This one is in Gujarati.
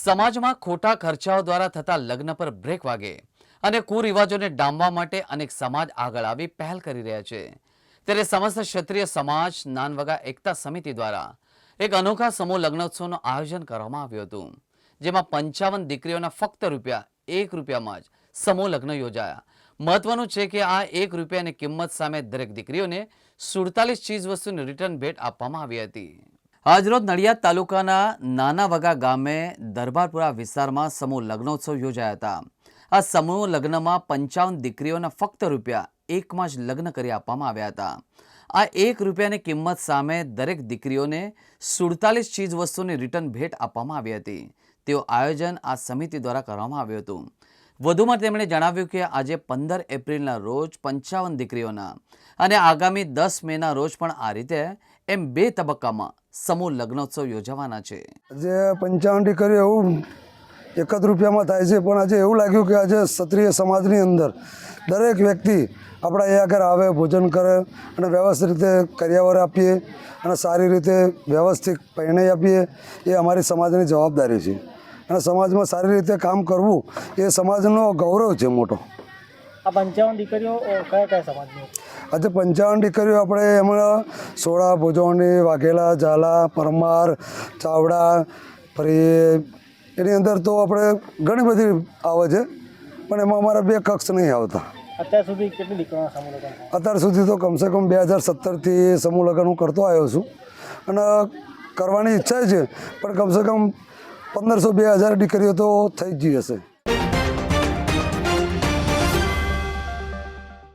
સમાજમાં ખોટા ખર્ચાઓ દ્વારા થતા લગ્ન પર બ્રેક વાગે અને કુરિવાજોને ડામવા માટે અનેક સમાજ આગળ આવી પહેલ કરી રહ્યા છે. ત્યારે સમસ્ત ક્ષત્રિય સમાજ, નાનવગા એકતા સમિતિ દ્વારા એક અનોખા સમૂહ લગ્નોત્સવનું આયોજન કરવામાં આવ્યું હતું, જેમાં પંચાવન દીકરીઓના ફક્ત રૂપિયા એક રૂપિયામાં જ સમૂહ લગ્ન યોજાયા. મહત્વનું છે કે આ એક રૂપિયાની કિંમત સામે દરેક દીકરીઓને સુડતાલીસ ચીજ વસ્તુની રિટર્ન ભેટ આપવામાં આવી હતી. આજરોજ નડિયાદ તાલુકાના નાના વગા ગામે દરબારપુરા વિસ્તારમાં સમૂહ લગ્નોત્સવ યોજાયા હતા. આ સમૂહ લગ્નમાં પંચાવન દીકરીઓના ફક્ત રૂપિયા એકમાં જ લગ્ન કરી આપવામાં આવ્યા હતા. આ એક રૂપિયાની કિંમત સામે દરેક દીકરીઓને સુડતાલીસ ચીજ વસ્તુની રિટર્ન ભેટ આપવામાં આવી હતી. તેઓ આયોજન આ સમિતિ દ્વારા કરવામાં આવ્યું હતું. વધુમાં તેમણે જણાવ્યું કે આજે પંદર એપ્રિલના રોજ પંચાવન દીકરીઓના અને આગામી દસ મેના રોજ પણ આ રીતે એમ બે તબક્કામાં સમૂહ લગ્નોત્સવ યોજવાના છે. આજે પંચાવન દીકરીઓ એવું એક જ રૂપિયામાં થાય છે, પણ આજે એવું લાગ્યું કે આજે ક્ષત્રિય સમાજની અંદર દરેક વ્યક્તિ આપણા એ આગળ આવે, ભોજન કરે અને વ્યવસ્થિત રીતે કર્યાવર આપીએ અને સારી રીતે વ્યવસ્થિત પરિણય આપીએ, એ અમારી સમાજની જવાબદારી છે. અને સમાજમાં સારી રીતે કામ કરવું એ સમાજનો ગૌરવ છે મોટો. આ પંચાવન દીકરીઓ કયા કયા સમાજની આજે પંચાવન દીકરીઓ આપણે એમાં સોળા ભોજવણી વાઘેલા ઝાલા પરમાર ચાવડા ફરી એની અંદર તો આપણે ઘણી બધી આવે છે પણ એમાં અમારા બે કક્ષ નહીં આવતા. અત્યાર સુધી કેટલી દીકરીઓના સમૂહ લગ્ન અત્યાર સુધી તો કમસે કમ બે હજાર સત્તરથી સમૂહ લગ્ન હું કરતો આવ્યો છું. અને કરવાની ઈચ્છા છે પણ કમસે કમ પંદરસો બે હજાર દીકરીઓ તો થઈ જ હશે.